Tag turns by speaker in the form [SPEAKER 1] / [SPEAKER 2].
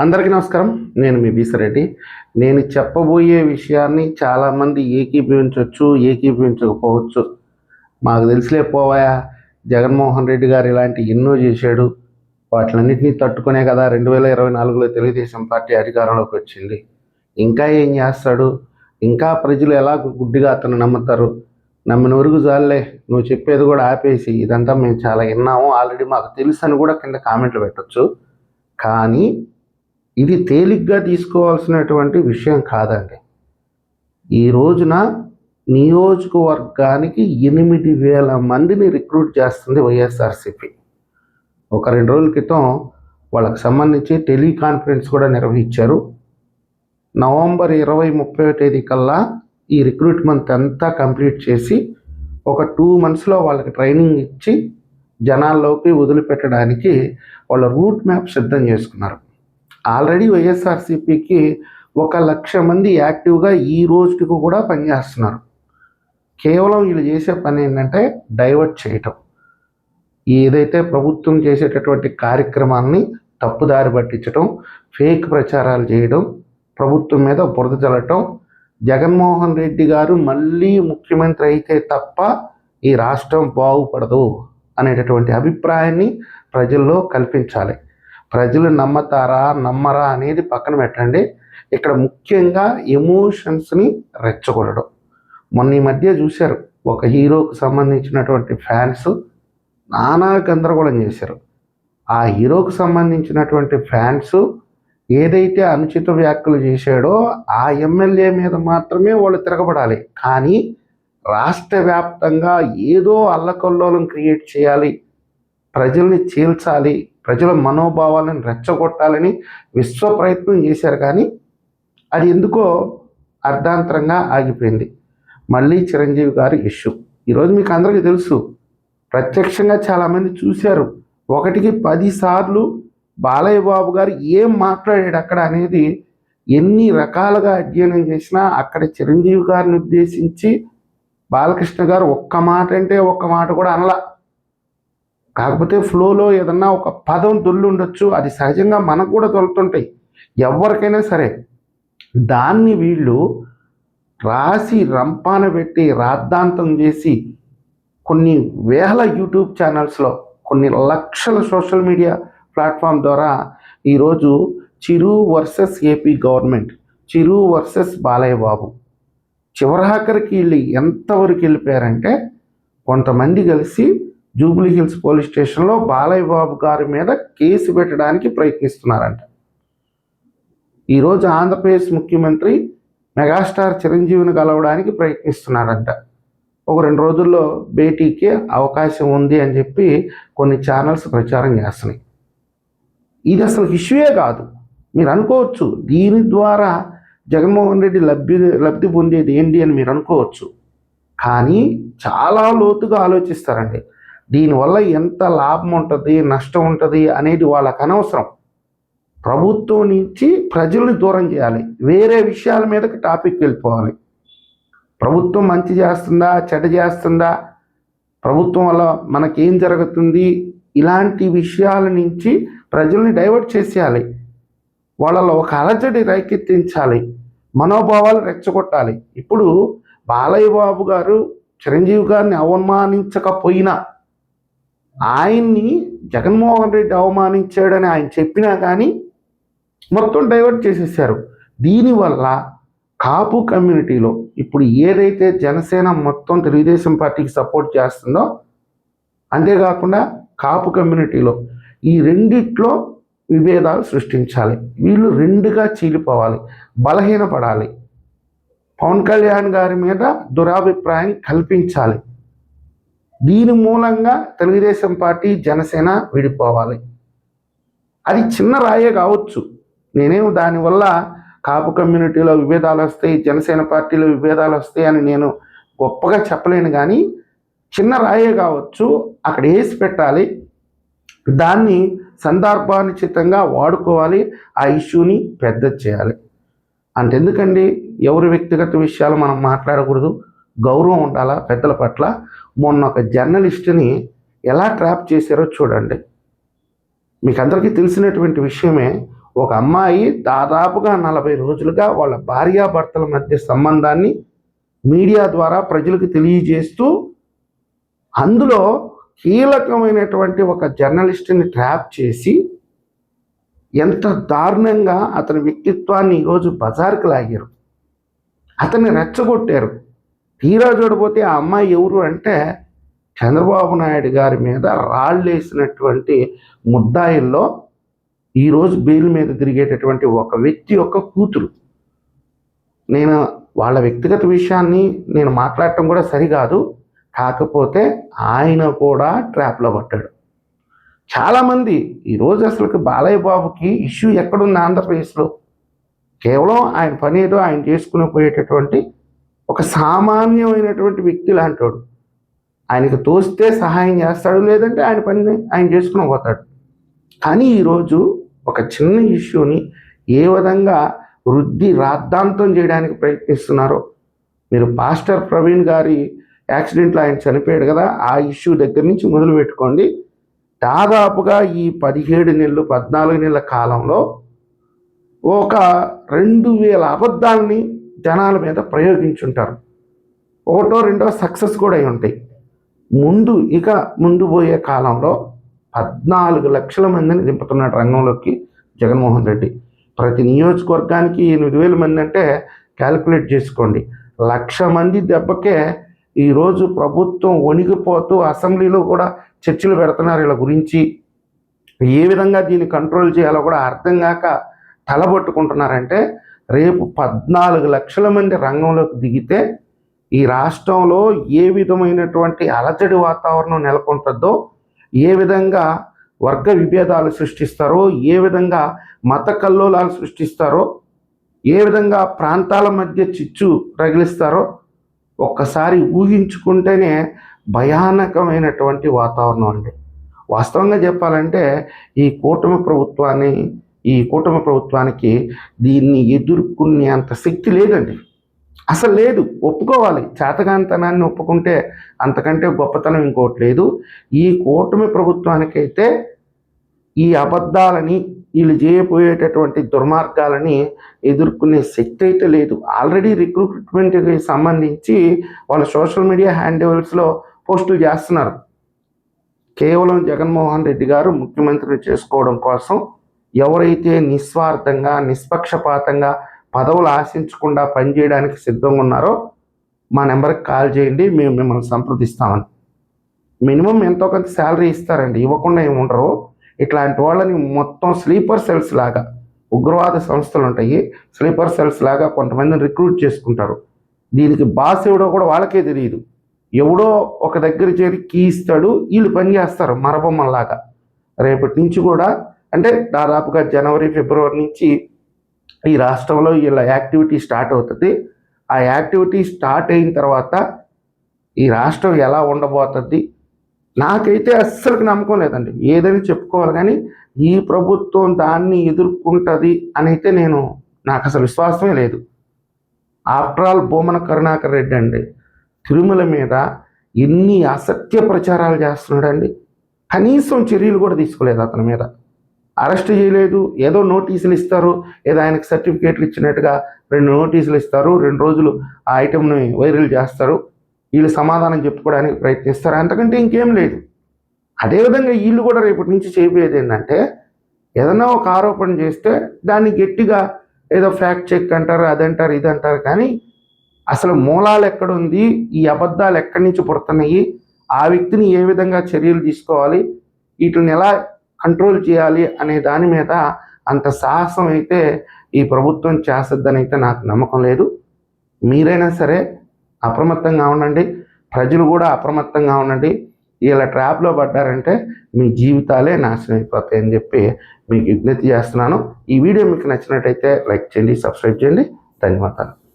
[SPEAKER 1] అందరికీ నమస్కారం. నేను మీ బీసరెడ్డి నేను చెప్పబోయే విషయాన్ని చాలామంది ఏకీభవించవచ్చు ఏకీభవించకపోవచ్చు. మాకు తెలిసిలే పోవాయా? జగన్మోహన్ రెడ్డి గారు ఇలాంటి ఎన్నో చేశాడు. వాటిలన్నింటినీ తట్టుకునే కదా రెండు వేల ఇరవై నాలుగులో తెలుగుదేశం పార్టీ అధికారంలోకి వచ్చింది. ఇంకా ఏం చేస్తాడు? ఇంకా ప్రజలు ఎలా గుడ్డిగా అతను నమ్ముతారు? నమ్మిన వరకు చాలే నువ్వు చెప్పేది కూడా ఆపేసి ఇదంతా మేము చాలా విన్నాము. ఆల్రెడీ మాకు తెలుసు అని కూడా కింద కామెంట్లు పెట్టొచ్చు. కానీ ఇది తేలిగ్గా తీసుకోవాల్సినటువంటి విషయం కాదండి. ఈ రోజున నియోజకవర్గానికి ఎనిమిది వేల మందిని రిక్రూట్ చేస్తుంది వైఎస్ఆర్సిపి. ఒక రెండు రోజుల క్రితం వాళ్ళకి సంబంధించి టెలికాన్ఫరెన్స్ కూడా నిర్వహించారు. నవంబర్ ఇరవై ముప్పై తేదీ కల్లా ఈ రిక్రూట్మెంట్ అంతా కంప్లీట్ చేసి ఒక టూ మంత్స్లో వాళ్ళకి ట్రైనింగ్ ఇచ్చి జనాల్లోకి వదిలిపెట్టడానికి వాళ్ళ రూట్ మ్యాప్ సిద్ధం చేసుకున్నారు. ఆల్రెడీ వైఎస్ఆర్సీపీకి ఒక లక్ష మంది యాక్టివ్గా ఈ రోజుకి కూడా పనిచేస్తున్నారు. కేవలం వీళ్ళు చేసే పని ఏంటంటే డైవర్ట్ చేయటం. ఏదైతే ప్రభుత్వం చేసేటటువంటి కార్యక్రమాన్ని తప్పుదారి పట్టించడం ఫేక్ ప్రచారాలు చేయడం ప్రభుత్వం మీద బురద చల్లటం జగన్మోహన్ రెడ్డి గారు మళ్ళీ ముఖ్యమంత్రి అయితే తప్ప ఈ రాష్ట్రం బాగుపడదు అనేటటువంటి అభిప్రాయాన్ని ప్రజల్లో కల్పించాలి. ప్రజలు నమ్మతారా నమ్మరా అనేది పక్కన పెట్టండి. ఇక్కడ ముఖ్యంగా ఎమోషన్స్ని రెచ్చగొట్టడం. మొన్న ఈ మధ్య చూశారు ఒక హీరోకు సంబంధించినటువంటి ఫ్యాన్స్ నానా గందరగోళం చేశారు. ఆ హీరోకు సంబంధించినటువంటి ఫ్యాన్స్ ఏదైతే అనుచిత వ్యాఖ్యలు చేశాడో ఆ ఎమ్మెల్యే మీద మాత్రమే వాళ్ళు తిరగబడాలి. కానీ రాష్ట్ర వ్యాప్తంగా ఏదో అల్లకల్లోలం క్రియేట్ చేయాలి ప్రజల్ని చీల్చాలి ప్రజల మనోభావాలను రెచ్చగొట్టాలని విశ్వ ప్రయత్నం చేశారు కానీ అది ఎందుకో అర్ధాంతరంగా ఆగిపోయింది. మళ్ళీ చిరంజీవి గారి ఇష్యూ. ఈరోజు మీకు అందరికీ తెలుసు ప్రత్యక్షంగా చాలామంది చూశారు. ఒకటికి పదిసార్లు బాలయ్య బాబు గారు ఏం మాట్లాడాడు అక్కడ అనేది ఎన్ని రకాలుగా అధ్యయనం చేసినా అక్కడ చిరంజీవి గారిని ఉద్దేశించి బాలకృష్ణ గారు ఒక్క మాట అంటే ఒక్క మాట కూడా అనలా. కాకపోతే ఫ్లోలో ఏదన్నా ఒక పదం దొల్లు ఉండొచ్చు అది సహజంగా మనకు కూడా దొరుకుతుంటాయి. ఎవరికైనా సరే దాన్ని వీళ్ళు రాసి రంపాన పెట్టి రాద్ధాంతం చేసి కొన్ని వేల యూట్యూబ్ ఛానల్స్లో కొన్ని లక్షల సోషల్ మీడియా ప్లాట్ఫామ్ ద్వారా ఈరోజు Chiru versus AP government Chiru versus Balayya Babu చివరాఖరికి వీళ్ళు ఎంతవరకు వెళ్ళిపోయారంటే కొంతమంది కలిసి జూబ్లీ హిల్స్ పోలీస్ స్టేషన్లో బాలయ్య బాబు గారి మీద కేసు పెట్టడానికి ప్రయత్నిస్తున్నారంట. ఈరోజు ఆంధ్రప్రదేశ్ ముఖ్యమంత్రి మెగాస్టార్ చిరంజీవిని కలవడానికి ప్రయత్నిస్తున్నారంట. ఒక రెండు రోజుల్లో భేటీకి అవకాశం ఉంది అని చెప్పి కొన్ని ఛానల్స్ ప్రచారం చేస్తున్నాయి. ఇది అసలు ఇష్యూయే కాదు. మీరు అనుకోవచ్చు దీని ద్వారా జగన్మోహన్ రెడ్డి లబ్ధి లబ్ధి పొందేది ఏంటి అని మీరు అనుకోవచ్చు. కానీ చాలా లోతుగా ఆలోచిస్తారండి. దీనివల్ల ఎంత లాభం ఉంటుంది నష్టం ఉంటుంది అనేది వాళ్ళకు అనవసరం. ప్రభుత్వం నుంచి ప్రజల్ని దూరం చేయాలి. వేరే విషయాల మీదకి టాపిక్ వెళ్ళిపోవాలి. ప్రభుత్వం మంచి చేస్తుందా చెడ్డ చేస్తుందా? ప్రభుత్వం వల్ల మనకేం జరుగుతుంది? ఇలాంటి విషయాల నుంచి ప్రజల్ని డైవర్ట్ చేసేయాలి. వాళ్ళలో ఒక అలజడి రేకెత్తించాలి. మనోభావాలు రెచ్చగొట్టాలి. ఇప్పుడు బాలయ్య బాబు గారు చిరంజీవి గారిని అవమానించకపోయినా ఆయన్ని జగన్మోహన్ రెడ్డి అవమానించాడని ఆయన చెప్పినా కానీ మొత్తం డైవర్ట్ చేసేసారు దీనివల్ల కాపు కమ్యూనిటీలో ఇప్పుడు ఏదైతే జనసేన మొత్తం తెలుగుదేశం పార్టీకి సపోర్ట్ చేస్తుందో అంతేకాకుండా కాపు కమ్యూనిటీలో ఈ రెండిట్లో విభేదాలు సృష్టించాలి. వీళ్ళు రెండుగా చీలిపోవాలి బలహీనపడాలి. పవన్ కళ్యాణ్ గారి మీద దురాభిప్రాయం కల్పించాలి. దీని మూలంగా తెలుగుదేశం పార్టీ జనసేన విడిపోవాలి. అది చిన్న రాయే కావచ్చు. నేనేం దానివల్ల కాపు కమ్యూనిటీలో విభేదాలు వస్తాయి జనసేన పార్టీలో విభేదాలు వస్తాయి అని నేను గొప్పగా చెప్పలేను కానీ చిన్న రాయే కావచ్చు అక్కడ వేసి పెట్టాలి. దాన్ని సందర్భానుచితంగా వాడుకోవాలి ఆ ఇష్యూని పెద్ద చేయాలి. అంతెందుకండి? ఎవరి వ్యక్తిగత విషయాలు మనం మాట్లాడకూడదు. గౌరవం ఉండాలా? పెద్దల పట్ల మొన్న ఒక జర్నలిస్ట్ని ఎలా ట్రాప్ చేశారో చూడండి. మీకు అందరికీ తెలిసినటువంటి విషయమే ఒక అమ్మాయి దాదాపుగా నలభై రోజులుగా వాళ్ళ భార్యాభర్తల మధ్య సంబంధాన్ని మీడియా ద్వారా ప్రజలకు తెలియజేస్తూ అందులో కీలకమైనటువంటి ఒక జర్నలిస్ట్ని ట్రాప్ చేసి ఎంత దారుణంగా అతని వ్యక్తిత్వాన్ని ఈరోజు బజార్కి లాగారు. అతన్ని రెచ్చగొట్టారు. తీరా చూడబోతే ఆ అమ్మాయి ఎవరు అంటే చంద్రబాబు నాయుడు గారి మీద రాళ్ళేసినటువంటి ముద్దాయిల్లో ఈరోజు బెయిల్ మీద తిరిగేటటువంటి ఒక వ్యక్తి యొక్క కూతురు. నేను వాళ్ళ వ్యక్తిగత విషయాన్ని నేను మాట్లాడటం కూడా సరికాదు. కాకపోతే ఆయన కూడా ట్రాప్లో పట్టాడు చాలామంది ఈరోజు అసలుకి బాలయ్య బాబుకి ఇష్యూ ఎక్కడుంది ఆంధ్రప్రదేశ్లో? కేవలం ఆయన పని ఏదో ఆయన చేసుకుని పోయేటటువంటి ఒక సామాన్యమైనటువంటి వ్యక్తి లాంటివాడు ఆయనకు తోస్తే సహాయం చేస్తాడు లేదంటే ఆయన పని ఆయన చేసుకుని పోతాడు. కానీ ఈరోజు ఒక చిన్న ఇష్యూని ఏ విధంగా వృద్ధి రాద్ధాంతం చేయడానికి ప్రయత్నిస్తున్నారో మీరు పాస్టర్ ప్రవీణ్ గారి యాక్సిడెంట్లో ఆయన చనిపోయాడు కదా ఆ ఇష్యూ దగ్గర నుంచి మొదలు పెట్టుకోండి. దాదాపుగా ఈ పదిహేడు నెలలు పద్నాలుగు నెలల కాలంలో ఒక రెండు వేల అబద్ధాలని జనాల మీద ప్రయోగించుంటారు. ఒకటో రెండో సక్సెస్ కూడా అయి ఉంటాయి. ముందు ఇక ముందు పోయే కాలంలో పద్నాలుగు లక్షల మందిని దింపుతున్నాడు రంగంలోకి జగన్మోహన్ రెడ్డి. ప్రతి నియోజకవర్గానికి ఎనిమిది వేల మంది అంటే క్యాలిక్యులేట్ చేసుకోండి. లక్ష మంది దెబ్బకే ఈరోజు ప్రభుత్వం వణిగిపోతూ అసెంబ్లీలో కూడా చర్చలు పెడుతున్నారు వీళ్ళ గురించి. ఏ విధంగా దీన్ని కంట్రోల్ చేయాలో కూడా అర్థం కాక తలబొట్టుకుంటున్నారంటే రేపు పద్నాలుగు లక్షల మంది రంగంలోకి దిగితే ఈ రాష్ట్రంలో ఏ విధమైనటువంటి అలజడి వాతావరణం నెలకొంటుందో ఏ విధంగా వర్గ విభేదాలు సృష్టిస్తారో ఏ విధంగా మత కల్లోలాలు సృష్టిస్తారో ఏ విధంగా ప్రాంతాల మధ్య చిచ్చు రగిలిస్తారో ఒక్కసారి ఊహించుకుంటేనే భయానకమైనటువంటి వాతావరణం అండి. వాస్తవంగా చెప్పాలంటే ఈ కూటమి ప్రభుత్వాన్ని ఈ కూటమి ప్రభుత్వానికి దీన్ని ఎదుర్కొనేంత శక్తి లేదండి. అసలు లేదు. ఒప్పుకోవాలి. చేతగాంతనాన్ని ఒప్పుకుంటే అంతకంటే గొప్పతనం ఇంకోటి లేదు. ఈ కూటమి ప్రభుత్వానికైతే ఈ అబద్ధాలని వీళ్ళు చేయబోయేటటువంటి దుర్మార్గాలని ఎదుర్కొనే శక్తి అయితే లేదు. ఆల్రెడీ రిక్రూట్మెంట్కి సంబంధించి వాళ్ళ సోషల్ మీడియా హ్యాండిల్స్లో పోస్టులు చేస్తున్నారు. కేవలం జగన్మోహన్ రెడ్డి గారు ముఖ్యమంత్రిని చేసుకోవడం కోసం ఎవరైతే నిస్వార్థంగా నిష్పక్షపాతంగా పదవులు ఆశించకుండా పనిచేయడానికి సిద్ధంగా ఉన్నారో మా నెంబర్కి కాల్ చేయండి మేము మిమ్మల్ని సంప్రదిస్తామని. మినిమం ఎంతో కొంత శాలరీ ఇస్తారండి ఇవ్వకుండా ఏమి ఉండరు. ఇట్లాంటి వాళ్ళని మొత్తం స్లీపర్ సెల్స్ లాగా ఉగ్రవాద సంస్థలు ఉంటాయి స్లీపర్ సెల్స్ లాగా కొంతమందిని రిక్రూట్ చేసుకుంటారు. దీనికి బాస్ ఎవడో కూడా వాళ్ళకే తెలియదు. ఎవడో ఒక దగ్గర చేరి కీ ఇస్తాడు వీళ్ళు పనిచేస్తారు మరబొమ్మలాగా రేపటి నుంచి కూడా అంటే దాదాపుగా జనవరి ఫిబ్రవరి నుంచి ఈ రాష్ట్రంలో వీళ్ళ యాక్టివిటీ స్టార్ట్ అవుతుంది. ఆ యాక్టివిటీ స్టార్ట్ అయిన తర్వాత ఈ రాష్ట్రం ఎలా ఉండబోతుంది నాకైతే అస్సలు నమ్మకం లేదండి. ఏదని చెప్పుకోవాలి కానీ ఈ ప్రభుత్వం దాన్ని ఎదుర్కొంటుంది అని అయితే నేను నాకు అసలు విశ్వాసమే లేదు. ఆఫ్టర్ ఆల్ భూమన కరుణాకర్ రెడ్డి అండి తిరుమల మీద ఎన్ని అసత్య ప్రచారాలు చేస్తున్నాడండి. కనీసం చర్యలు కూడా తీసుకోలేదు అతని మీద. అరెస్ట్ చేయలేదు ఏదో నోటీసులు ఇస్తారు ఏదో ఆయనకు సర్టిఫికేట్లు ఇచ్చినట్టుగా రెండు నోటీసులు ఇస్తారు రెండు రోజులు ఆ ఐటెంని వైరల్ చేస్తారు వీళ్ళు సమాధానం చెప్పుకోవడానికి ప్రయత్నిస్తారు అంతకంటే ఇంకేం లేదు. అదేవిధంగా వీళ్ళు కూడా రేపటి నుంచి చేయబోయేది ఏంటంటే ఏదైనా ఒక ఆరోపణ చేస్తే దాన్ని గట్టిగా ఏదో ఫ్యాక్ట్ చెక్ అంటారు అదంటారు ఇదంటారు కానీ అసలు మూలాలు ఎక్కడుంది ఈ అబద్ధాలు ఎక్కడి నుంచి పుడుతున్నాయి ఆ వ్యక్తిని ఏ విధంగా చర్యలు తీసుకోవాలి వీటిని ఎలా కంట్రోల్ చేయాలి అనే దాని మీద అంత సాహసం అయితే ఈ ప్రభుత్వం చేస్తుందని అయితే నాకు నమ్మకం లేదు. మీరైనా సరే అప్రమత్తంగా ఉండండి. ప్రజలు కూడా అప్రమత్తంగా ఉండండి. ఇలా ట్రాప్లో పడ్డారంటే మీ జీవితాలే నాశనం అని చెప్పి మీకు విజ్ఞప్తి చేస్తున్నాను. ఈ వీడియో మీకు నచ్చినట్టయితే లైక్ చేయండి సబ్స్క్రైబ్ చేయండి. ధన్యవాదాలు.